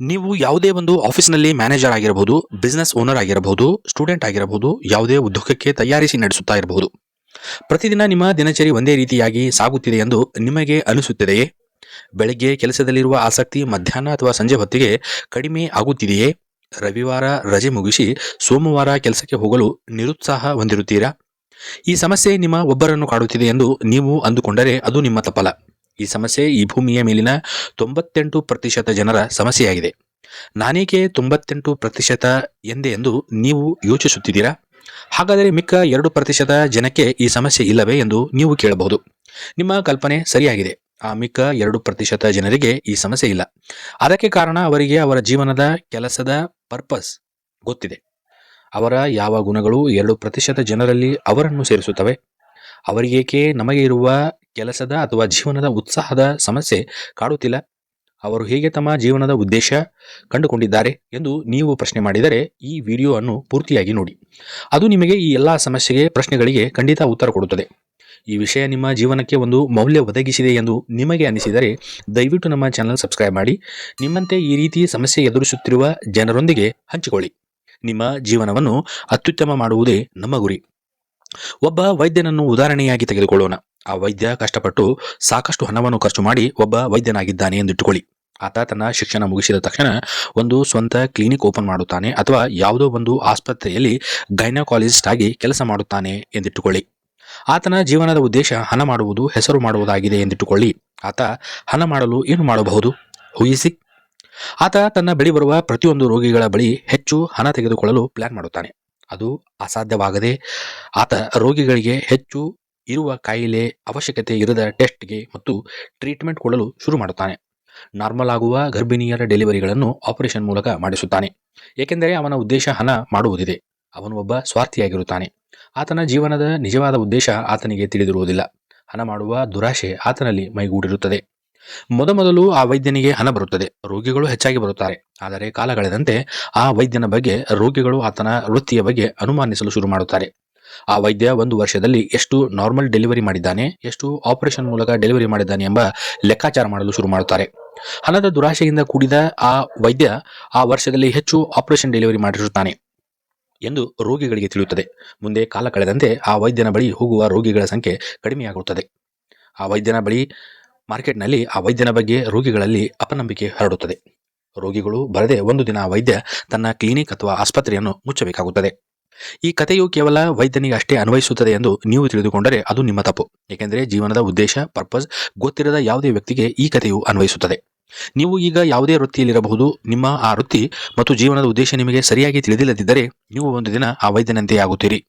ನೀವು ಯಾವುದೇ ಒಂದು ಆಫೀಸ್ನಲ್ಲಿ ಮ್ಯಾನೇಜರ್ ಆಗಿರಬಹುದು, ಬಿಸ್ನೆಸ್ ಓನರ್ ಆಗಿರಬಹುದು, ಸ್ಟೂಡೆಂಟ್ ಆಗಿರಬಹುದು, ಯಾವುದೇ ಉದ್ಯೋಗಕ್ಕೆ ತಯಾರಿಸಿ ನಡೆಸುತ್ತಾ ಇರಬಹುದು. ಪ್ರತಿದಿನ ನಿಮ್ಮ ದಿನಚರಿ ಒಂದೇ ರೀತಿಯಾಗಿ ಸಾಗುತ್ತಿದೆ ಎಂದು ನಿಮಗೆ ಅನಿಸುತ್ತಿದೆಯೇ? ಬೆಳಗ್ಗೆ ಕೆಲಸದಲ್ಲಿರುವ ಆಸಕ್ತಿ ಮಧ್ಯಾಹ್ನ ಅಥವಾ ಸಂಜೆ ಹೊತ್ತಿಗೆ ಕಡಿಮೆ ಆಗುತ್ತಿದೆಯೇ? ರವಿವಾರ ರಜೆ ಮುಗಿಸಿ ಸೋಮವಾರ ಕೆಲಸಕ್ಕೆ ಹೋಗಲು ನಿರುತ್ಸಾಹ ಹೊಂದಿರುತ್ತೀರಾ? ಈ ಸಮಸ್ಯೆ ನಿಮ್ಮ ಒಬ್ಬರನ್ನು ಕಾಡುತ್ತಿದೆ ಎಂದು ನೀವು ಅಂದುಕೊಂಡರೆ ಅದು ನಿಮ್ಮ ತಪ್ಪಲ ಈ ಸಮಸ್ಯೆ ಈ ಭೂಮಿಯ ಮೇಲಿನ ತೊಂಬತ್ತೆಂಟು ಪ್ರತಿಶತ ಜನರ ಸಮಸ್ಯೆಯಾಗಿದೆ. ನಾನೇಕೆ ತೊಂಬತ್ತೆಂಟು ಪ್ರತಿಶತ ಎಂದೇ ಎಂದು ನೀವು ಯೋಚಿಸುತ್ತಿದ್ದೀರಾ? ಹಾಗಾದರೆ ಮಿಕ್ಕ ಎರಡು ಪ್ರತಿಶತ ಜನಕ್ಕೆ ಈ ಸಮಸ್ಯೆ ಇಲ್ಲವೇ ಎಂದು ನೀವು ಕೇಳಬಹುದು. ನಿಮ್ಮ ಕಲ್ಪನೆ ಸರಿಯಾಗಿದೆ. ಆ ಮಿಕ್ಕ ಎರಡು ಪ್ರತಿಶತ ಜನರಿಗೆ ಈ ಸಮಸ್ಯೆ ಇಲ್ಲ. ಅದಕ್ಕೆ ಕಾರಣ ಅವರಿಗೆ ಅವರ ಜೀವನದ ಕೆಲಸದ ಪರ್ಪಸ್ ಗೊತ್ತಿದೆ. ಅವರ ಯಾವ ಗುಣಗಳು ಎರಡು ಪ್ರತಿಶತ ಜನರಲ್ಲಿ ಅವರನ್ನು ಸೇರಿಸುತ್ತವೆ? ಅವರಿಗೇಕೆ ನಮಗೆ ಇರುವ ಕೆಲಸದ ಅಥವಾ ಜೀವನದ ಉತ್ಸಾಹದ ಸಮಸ್ಯೆ ಕಾಡುತ್ತಿಲ್ಲ. ಅವರು ಹೇಗೆ ತಮ್ಮ ಜೀವನದ ಉದ್ದೇಶ ಕಂಡುಕೊಂಡಿದ್ದಾರೆ ಎಂದು ನೀವು ಪ್ರಶ್ನೆ ಮಾಡಿದರೆ ಈ ವಿಡಿಯೋ ಅನ್ನು ಪೂರ್ತಿಯಾಗಿ ನೋಡಿ. ಅದು ನಿಮಗೆ ಈ ಎಲ್ಲ ಸಮಸ್ಯೆಗೆ, ಪ್ರಶ್ನೆಗಳಿಗೆ ಖಂಡಿತ ಉತ್ತರ ಕೊಡುತ್ತದೆ. ಈ ವಿಷಯ ನಿಮ್ಮ ಜೀವನಕ್ಕೆ ಒಂದು ಮೌಲ್ಯ ಒದಗಿಸಿದೆ ಎಂದು ನಿಮಗೆ ಅನಿಸಿದರೆ ದಯವಿಟ್ಟು ನಮ್ಮ ಚಾನಲ್ ಸಬ್ಸ್ಕ್ರೈಬ್ ಮಾಡಿ. ನಿಮ್ಮಂತೆ ಈ ರೀತಿ ಸಮಸ್ಯೆ ಎದುರಿಸುತ್ತಿರುವ ಜನರೊಂದಿಗೆ ಹಂಚಿಕೊಳ್ಳಿ. ನಿಮ್ಮ ಜೀವನವನ್ನು ಅತ್ಯುತ್ತಮ ಮಾಡುವುದೇ ನಮ್ಮ ಗುರಿ. ಒಬ್ಬ ವೈದ್ಯನನ್ನು ಉದಾಹರಣೆಯಾಗಿ ತೆಗೆದುಕೊಳ್ಳೋಣ. ಆ ವೈದ್ಯ ಕಷ್ಟಪಟ್ಟು ಸಾಕಷ್ಟು ಹಣವನ್ನು ಖರ್ಚು ಮಾಡಿ ಒಬ್ಬ ವೈದ್ಯನಾಗಿದ್ದಾನೆ ಎಂದಿಟ್ಟುಕೊಳ್ಳಿ ಆತ ತನ್ನ ಶಿಕ್ಷಣ ಮುಗಿಸಿದ ತಕ್ಷಣ ಒಂದು ಸ್ವಂತ ಕ್ಲಿನಿಕ್ ಓಪನ್ ಮಾಡುತ್ತಾನೆ ಅಥವಾ ಯಾವುದೋ ಒಂದು ಆಸ್ಪತ್ರೆಯಲ್ಲಿ ಗೈನಕಾಲಜಿಸ್ಟ್ ಆಗಿ ಕೆಲಸ ಮಾಡುತ್ತಾನೆ ಎಂದಿಟ್ಟುಕೊಳ್ಳಿ ಆತನ ಜೀವನದ ಉದ್ದೇಶ ಹಣ ಮಾಡುವುದು, ಹೆಸರು ಮಾಡುವುದಾಗಿದೆ ಎಂದಿಟ್ಟುಕೊಳ್ಳಿ ಆತ ಹಣ ಮಾಡಲು ಏನು ಮಾಡಬಹುದು? ಊಹಿಸಿ ಆತ ತನ್ನ ಬಳಿ ಬರುವ ಪ್ರತಿಯೊಂದು ರೋಗಿಗಳ ಬಳಿ ಹೆಚ್ಚು ಹಣ ತೆಗೆದುಕೊಳ್ಳಲು ಪ್ಲಾನ್ ಮಾಡುತ್ತಾನೆ. ಅದು ಅಸಾಧ್ಯವಾಗದೆ ಆತ ರೋಗಿಗಳಿಗೆ ಹೆಚ್ಚು ಇರುವ ಕಾಯಿಲೆ ಅವಶ್ಯಕತೆ ಇರದ ಟೆಸ್ಟ್ಗೆ ಮತ್ತು ಟ್ರೀಟ್ಮೆಂಟ್ ಕೊಡಲು ಶುರು ಮಾಡುತ್ತಾನೆ. ನಾರ್ಮಲ್ ಆಗುವ ಗರ್ಭಿಣಿಯರ ಡೆಲಿವರಿಗಳನ್ನು ಆಪರೇಷನ್ ಮೂಲಕ ಮಾಡಿಸುತ್ತಾನೆ. ಏಕೆಂದರೆ ಅವನ ಉದ್ದೇಶ ಹಣ ಮಾಡುವುದಿದೆ. ಅವನು ಒಬ್ಬ ಸ್ವಾರ್ಥಿಯಾಗಿರುತ್ತಾನೆ. ಆತನ ಜೀವನದ ನಿಜವಾದ ಉದ್ದೇಶ ಆತನಿಗೆ ತಿಳಿದಿರುವುದಿಲ್ಲ. ಹಣ ಮಾಡುವ ದುರಾಶೆ ಆತನಲ್ಲಿ ಮೈಗೂಡಿರುತ್ತದೆ. ಮೊದಮೊದಲು ಆ ವೈದ್ಯನಿಗೆ ಹಣ ಬರುತ್ತದೆ. ರೋಗಿಗಳು ಹೆಚ್ಚಾಗಿ ಬರುತ್ತಾರೆ. ಆದರೆ ಕಾಲ ಕಳೆದಂತೆ ಆ ವೈದ್ಯನ ಬಗ್ಗೆ ರೋಗಿಗಳು ಆತನ ವೃತ್ತಿಯ ಬಗ್ಗೆ ಅನುಮಾನಿಸಲು ಶುರು ಮಾಡುತ್ತಾರೆ. ಆ ವೈದ್ಯ ಒಂದು ವರ್ಷದಲ್ಲಿ ಎಷ್ಟು ನಾರ್ಮಲ್ ಡೆಲಿವರಿ ಮಾಡಿದ್ದಾನೆ, ಎಷ್ಟು ಆಪರೇಷನ್ ಮೂಲಕ ಡೆಲಿವರಿ ಮಾಡಿದ್ದಾನೆ ಎಂಬ ಲೆಕ್ಕಾಚಾರ ಮಾಡಲು ಶುರು ಮಾಡುತ್ತಾರೆ. ಹಣದ ದುರಾಶೆಯಿಂದ ಕೂಡಿದ ಆ ವೈದ್ಯ ಆ ವರ್ಷದಲ್ಲಿ ಹೆಚ್ಚು ಆಪರೇಷನ್ ಡೆಲಿವರಿ ಮಾಡಿರುತ್ತಾನೆ ಎಂದು ರೋಗಿಗಳಿಗೆ ತಿಳಿಯುತ್ತದೆ. ಮುಂದೆ ಕಾಲ ಕಳೆದಂತೆ ಆ ವೈದ್ಯನ ಬಳಿ ಹೋಗುವ ರೋಗಿಗಳ ಸಂಖ್ಯೆ ಕಡಿಮೆಯಾಗುತ್ತದೆ. ಆ ವೈದ್ಯನ ಬಳಿ ಮಾರ್ಕೆಟ್ನಲ್ಲಿ ಆ ವೈದ್ಯನ ಬಗ್ಗೆ ರೋಗಿಗಳಲ್ಲಿ ಅಪನಂಬಿಕೆ ಹರಡುತ್ತದೆ. ರೋಗಿಗಳು ಬರದೆ ಒಂದು ದಿನ ವೈದ್ಯ ತನ್ನ ಕ್ಲಿನಿಕ್ ಅಥವಾ ಆಸ್ಪತ್ರೆಯನ್ನು ಮುಚ್ಚಬೇಕಾಗುತ್ತದೆ. ಈ ಕಥೆಯು ಕೇವಲ ವೈದ್ಯನಿಗೆ ಅಷ್ಟೇ ಅನ್ವಯಿಸುತ್ತದೆ ಎಂದು ನೀವು ತಿಳಿದುಕೊಂಡರೆ ಅದು ನಿಮ್ಮ ತಪ್ಪು. ಏಕೆಂದರೆ ಜೀವನದ ಉದ್ದೇಶ ಪರ್ಪಸ್ ಗೊತ್ತಿರದ ಯಾವುದೇ ವ್ಯಕ್ತಿಗೆ ಈ ಕಥೆಯು ಅನ್ವಯಿಸುತ್ತದೆ. ನೀವು ಈಗ ಯಾವುದೇ ವೃತ್ತಿಯಲ್ಲಿರಬಹುದು, ನಿಮ್ಮ ಆ ವೃತ್ತಿ ಮತ್ತು ಜೀವನದ ಉದ್ದೇಶ ನಿಮಗೆ ಸರಿಯಾಗಿ ತಿಳಿದಿಲ್ಲದಿದ್ದರೆ ನೀವು ಒಂದು ದಿನ ಆ ವೈದ್ಯನಂತೆ ಆಗುತ್ತೀರಿ.